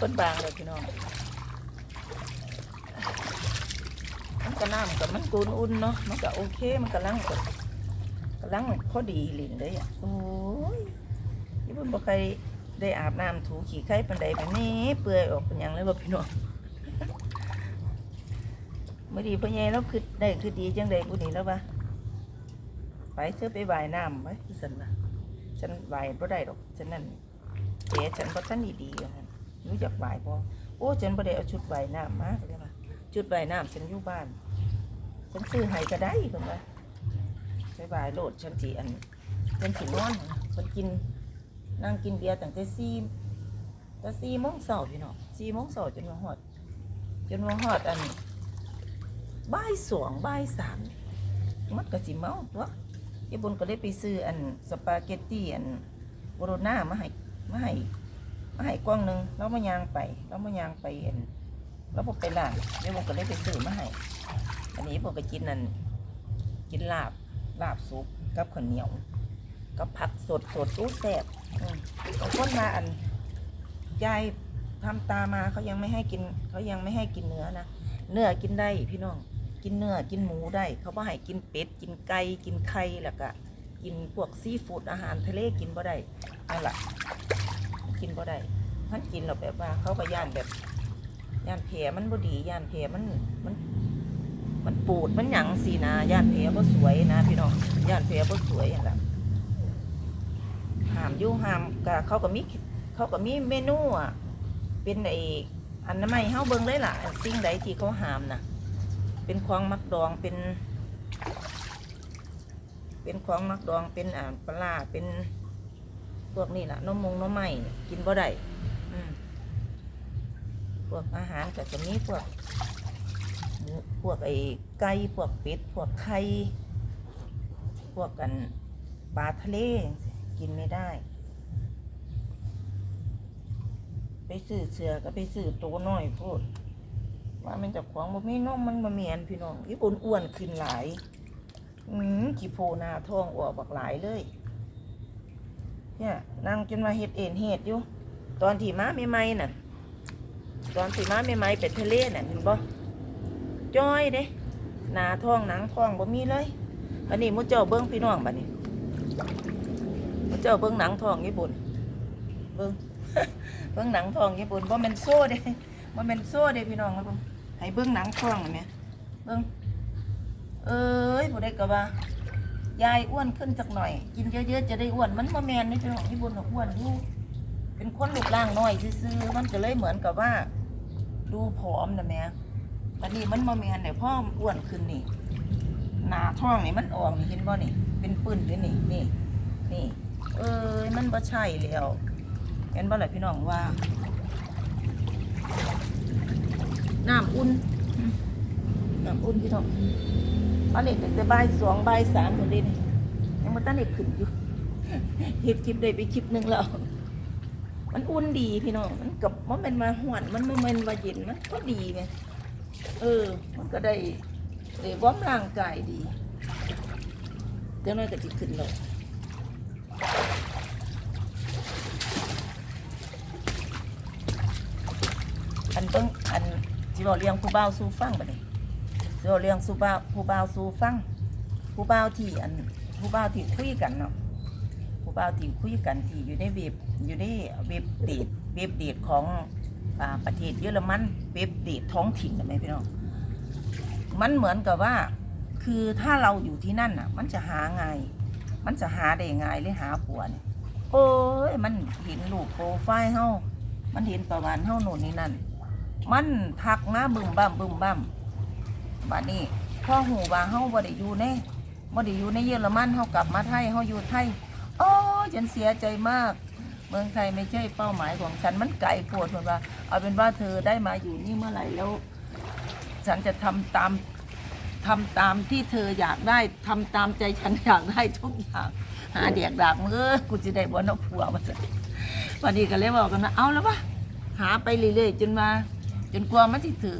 คนบางเลยพี่น้องมันก็น้ำกับมันกูนอุ่นเนาะมันก็โอเคมันกำลังแบบกำลังพอดีลินเลยอะโอ้ยยี่ปุ่นบ่ใครได้อาบน้ำถูขี่ไข่ปันใดแบบนี้เปื่อยออกเป็นยังเลยบ่พี่น้องเมื่อดีพ่อใหญ่เราคือได้คือดีจังใดกูนี่แล้วปะไปเธอไปว่ายน้ำไปที่สันนะฉันว่ายบ่ได้ดอกฉันนั่นเจ๊ฉันบ่ทันดีๆอะ นะรู้จักว่ายบ่โอ้ฉันบ่ได้เอาชุดว่ายน้ำมาเลยว่าชุดว่ายน้ำฉันอยู่บ้านฉันซื้อให้ก็ได้เพิ่นว่าไปว่ายโลดฉันสิอันฉันสินอนฉันกินนั่งกินเบียร์ตั้งแต่สี่แต่สี่โมงเช้าพี่น้องสี่โมงเช้าจนมาฮอดจนมาฮอดอันบ่ายสองบ่ายสามมันก็สิเมาตัวญี่ปุ่นก็เลยไปซื้ออันสปาเกตตี้อันโบโรน่ามาให้มาให้ ให้กล้องหนึ่งแล้วมายางไปแล้วมายางไปอันแล้วพอไปร้านเดี๋ยวผมก็เลยไปซื้อมาให้อันนี้ผมก็กินนั่นกินลาบลาบซุปกับข้าวเหนียวกับผักสดสดอู้แซ่บอืมบาคนมาอันยายทำตามาเขายังไม่ให้กินเขายังไม่ให้กินเนื้อนะเนื้อกินได้พี่น้องกินเนื้อกินหมูได้ เขาบ่ให้กินเป็ดกินไก่กินไข่แล้วก็กินพวกซีฟู้ดอาหารทะเลกินบ่ได้นั่นแหละ กินบ่ได้ท่านกินเราแบบว่า เขาก็ย่านแบบย่านแผลมันบ่ดีย่านแผลมันมัน มันปูดมันหยังสีนะย่านแผลบ่สวยนะพี่น้องย่านแผลบ่สวยอย่างละห้ามยู่ห้ามก็เขาก็มีเขาก็มีเมนูอะเป็นไออันนั้นไม่เฮาเบิ่งเลยล่ะสิ่งใดที่เขาห้ามน่ะ เป็นของมักดองเป็น เป็นของมักดองเป็นอ่าปลาร้าเป็น พวกนี้ล่ะนมมงนมไม่กินบ่ได้พวกอาหารก็จะมีพวกพวกไอ้ไก่พวกเป็ดพวกไข่พวกกันปลาทะเลกินไม่ได้ ไปซื้อเสือก็ไปซื้อตัวน้อยพูดว่ามันจะขวางบ่มีนมมันบ่มีอันพี่น้องญี่ปุ่นอ้วนขึ้นหลายอืมขี้โพนาท้องออกบักหลายเลย เนี่ยนั่งจนมาเฮ็ดเอ็นเฮ็ดอยู่ ตอนที่มาใหม่ๆน่ะ ตอนที่มาใหม่ๆเป็ดทะเลน่ะเห็นบ่จ้อยเด้หนาท้องหนังท้องบ่มีเลยอันนี้มุเจ้าเบิ้งพี่น้องบัดนี้มุเจ้าเบิ้งหนังท้องญี่ปุ่นเบิ้งเบิ้งหนังท้องญี่ปุ่นบ่แม่นโซ่เด้บ่แม่นโซ่เด้พี่น้องครับผมให้เบิ้งหนังท้องหน่ยแม่เบิ้งเอ้ยผู้ใดก็ว่า ยายอ้วนขึ้นสักหน่อย กินเยอะๆจะได้อ้วน มันบ่แมนนี่พี่น้องญี่ปุ่นน่ะอ้วนอยู่เป็นคนรูปร่างน้อยซื่อมันก็เลยเหมือนกับว่า ดูผอมนะแม่อันนี้มันมาแมนเนี่ยพ่ออ้วนขึ้นนี่หนาท้องนี่มันออกนี่เห็นบ่นี่ เป็นปื้นเลยนี่นี่นี่ เอ้ยมันบ่ใช่แล้วเห็นบ่ล่ะพี่น้องว่าน้ำอุ่นน้ำอุ่นพี่น้อง อันนี้ตั้งแต่บ่ายสองบ่ายสามคนเดีนี่ยังมาตั้งเด็กขึ้นอยู่เฮ็ดคลิปได้ไปคลิปหนึ่งแล้ว มันอุ่นดีพี่น้อง มันกับมันเป็นมาหวนมันไม่เป็นมาเย็นมันก็ดีไงเออ มันก็ได้ได้วอมร่างกายดีเดี๋ยวน้อยก็จิขึ้นแล้วอันเบิ่งอันสิบอกเลี้ยงผู้บ่าวสู่ฟังบัดนี้สิ บอกเลี้ยงสู่บ่าวผู้บ่าวสู่ฟังผู้บ่าวที่อันผู้บ่าวที่คุยกันเนาะผู้บ่าวที่คุยกันที่อยู่ในเว็บอยู่ในเว็บเดทเว็บเดทของอ่าประเทศเยอรมันเว็บเดทท้องถิ่นนะแม่พี่น้องมันเหมือนกับว่า คือถ้าเราอยู่ที่นั่นอะ มันจะหาไงมันจะหาได้ง่ายเลยหาผัวเนี่ยโอ้ยมันเห็นรูปโปรไฟล์เฮามันเห็นประวัติเฮาโน่นนี่นั่น มันทักมาบึมบ้ามบึมบ้าม บัดนี้พ่อหูว่าเฮาบ่ได้อยู่ในบ่ได้อยู่ในเยอรมันเฮากลับมาไทยเฮาอยู่ไทยโอ้ฉันเสียใจมาก เมืองไทยไม่ใช่เป้าหมายของฉันมันไกลโพดคนว่า เอาเป็นว่าเธอได้มาอยู่นี่เมื่อไหร่แล้ว ฉันจะทำตามทำตามที่เธออยากได้ทำตามใจฉันอยากได้ทุกอย่างหาเดียกดากมือกูจะได้บนอผัวมาสิวันนี้ก็เลยบอกกันว่าเอาแล้ววะหาไปเรื่อยๆจนมา จนกลัวมันสิถือ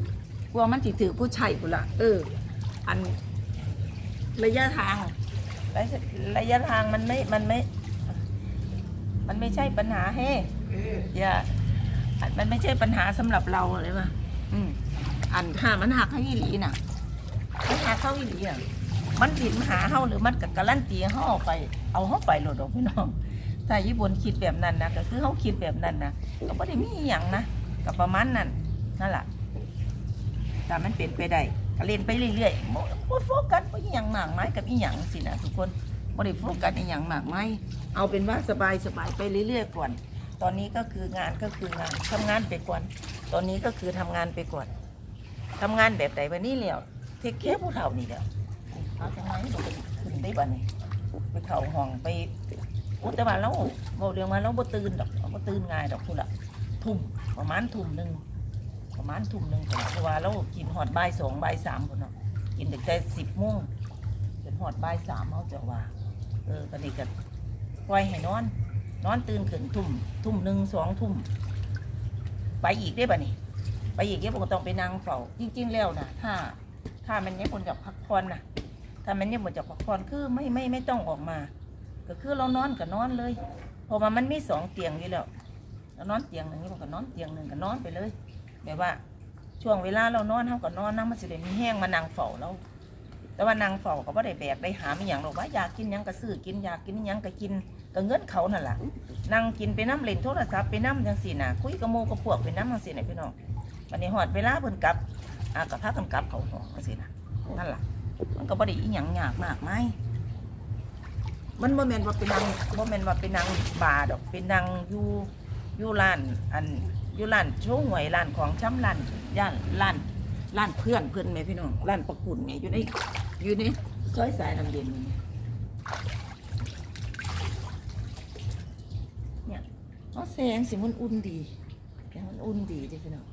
ลัวมันสิถือผู้ชายกูละเออ อัน ระยะทาง ระยะระยะทางมันไม่มันไม่ มันไม่ใช่ปัญหาเฮ้อย่าอันมันไม่ใช่ปัญหาสำหรับเราเลยว่ะอืม อันถ้ามันหักให้อีหลีน่ะมันหักเข้าอีหลีอะมันบินมาหาเฮาหรือมันกับการันตีเฮาเอาไป เอาเฮาไปโหลดดอกพี่น้องถ้าญี่ปุ่นคิดแบบนั้นนะก็คือเฮาคิดแบบนั้นนะก็บ่ได้มีอหย่างนะก็ประมาณนั้นนั่นแหละ แต่มันเป็นไปได้ก็เล่นไปเรื่อยๆบ่โฟกัสบ่อีหยังมากมายกับอีหยังสินะทุกคนบ่ได้โฟกัสอีหยังมากมายเอาเป็นว่าสบายสบายๆไปเรื่อยๆก่อน ตอนนี้ก็คืองานก็คืองานทำงานไปก่อน ตอนนี้ก็คือทำงานไปก่อนทำงานแบบไหนวันนี้แล้วเทคแค่ผู้เฒ่านี่เดียวเอาทำไมบ่ขึ้นได้บ้านี่ไปเข่าห้องไปอุต่ว่าเราบอกเรื่องว่าเราบ่ตื่นดอกบ่ตื่นง่ายดอกคุณละทุ่มประมาณทุ่มหนึ่ง ประมาณทุ่มหนึ่งเพราะว่าเรากินหอดบ่ายสองบ่ายสามคนเนาะกินตั้งแต่สิบโมงจนหอดบ่ายสามเขาจะว่า เออกันนี้ก็ปล่อยให้นอน นอนตื่นขึ้นทุ่ม ทุ่มหนึ่งสองทุ่ม ไปอีกได้ป่ะนี่ไปอีกเนี่ยผมก็ต้องไปนั่งเฝ้าจริง ๆ แล้วนะถ้า ถ้ามันเนี่ยคนจะพักผ่อนนะถ้ามันเนี่ยคนจะพักผ่อนคือไม่ไม่ไม่ต้องออกมา ก็คือเรานอนก็นอนเลยเพราะว่ามันมีสองเตียงอยู่แล้วเรานอนเตียงหนึ่งนี่ผมก็นอนเตียงหนึ่งก็นอนไปเลย แบบว่าช่วงเวลาเรานอนเท่ากับนอนนะมันสิได้มีแห้งมานั่งเฝ้าเราแต่ว่านางเฝ้าก็บ่ได้แบกได้หามีอย่างหรอกว่าอยากกินหยังก็ซื้อกินอยากกินหยังก็กินก็เงินเขานั่นแหละนั่งกินไปน้ำเล่นโทรศัพท์ไปน้ำจังสี่น่ะคุยกับโมกับพวกไปน้ำจังสี่น่ะพี่น้องวันนี้หอดเวลาเพิ่นกลับอากับพากันกลับเขาหองจังสี่น่ะนั่นล่ะมันก็บ่ได้อีหยังยากมากไหมายมันบ่แม่นว่าเป็นนางบ่แม่นว่าเป็นนางบาร์ดอกเป็นนางอยู่อยู่ร้านอัน อยู่ร้านโชว์หวยร้านของช้ำร้านย่านร้านร้านเพื่อนเพื่อนไหมพี่น้องร้านประกุนไงอยู่ในอยู่ในซอยสายลำเย็นนี่เนี่ยเขาแสงสิมันอุ่นดีแสงมันอุ่นดีจ้ะพี่น้อง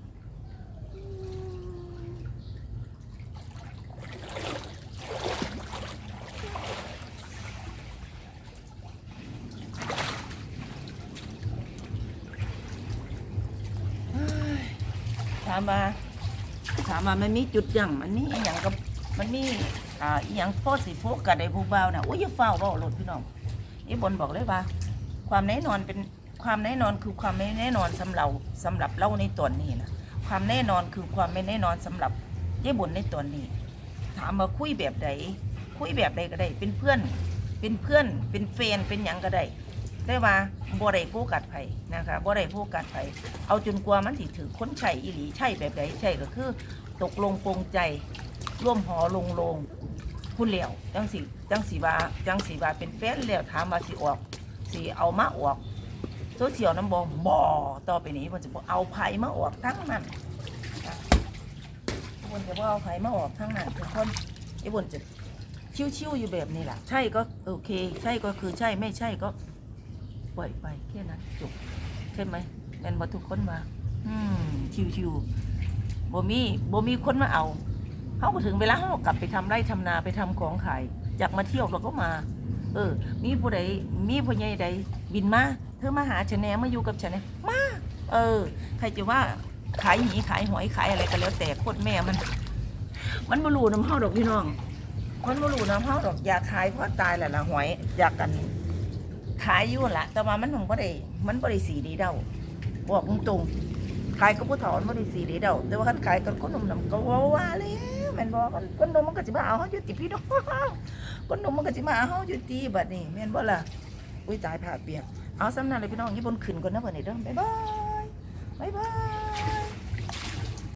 ถามาถามว่ามันมีจุดหยังมันมีอหย่างกับมันมีอ่าอหย่างโพสสิโฟกัสในผู้บ่าวนะโอ้ยอย่าเฝ้าเว้าโลดพี่น้องอีบนบอกเลยว่า ความแน่นอนเป็นความแน่นอนคือความไม่แน่นอนสำหรับสำหรับเราในตอนนี้นะความแน่นอนคือความไม่แน่นอนสำหรับยายบนในตอนนี้ ถามมาคุยแบบใดคุยแบบใดก็ได้ เป็นเพื่อน เป็นเพื่อน เป็นแฟนเป็นหยังก็ได้ ได้ว่าบ่ได้โฟกัสไผนะคะบ่ได้โฟกัสไผเอาจนกว่ามันสิถือค้นใช่อีหลีใช่แบบใดใช่ก็คือ ตกลงปรงใจ ร่วมหอลงลงพูดแล้วจังสีจังสีว่าจังสีว่าเป็นแฟนแล้วถามมาสิออกสิเอามาออกโซเชียลน้ำบองบ่ต่อไปนี้มันจะบอกเอาไผ่มาออกทั้งนั้นนะมันจะว่าเอาไผ่มาออกทั้งนั้นทุกคนไอ้บนจะชิวๆอยู่แบบนี้แหละใช่ก็โอเค ใช่ก็คือใช่ไม่ใช่ก็ ปล่อยไปแค่นั้นจบใช่ไหมแม่นบอทุกคนมา อืมชิวๆบ่มีบ่มีคนมาเอาเขาก็ถึงเวลาเขากลับไปทำไร่ทำนาไปทำของขายจากมาเที่ยวเราก็มา เออ มีผู้ใดมีผู้ใหญ่ใดบินมาเธอมาหาฉันแน่มาอยู่กับฉันแน่มาเออ ใครจะว่าขายหนีขายหอยขายอะไรก็แล้วแต่โคตรแม่มัน มันบ่รู้น้ำเฮาดอกพี่น้อง มันบ่รู้น้ำเฮาดอกอยากขายเพราะตายแหละละหอยอยากกัน ขายอยู่ละแต่ว่ามันมันบ่ได้มันบ่ได้สีดีเดาบอกตรงๆขายกับผู้ถอนบ่ได้สีดีเดาแต่ว่าคันขายกับคนนมนำก็ว่าว่าเลยแม่นบ่คนนมมันก็สิมาเอาเฮาอยู่ติพี่น้องคนนมมันก็สิมาเอาเฮาอยู่ติบัดนี้แม่นบ่ล่ะอุ้ยตายผ่าเปียกเอาสำนันเลยพี่น้องญี่ปุ่นขึ้นก่อนนะบัดนี้เด้อบ๊ายบายบ๊ายบาย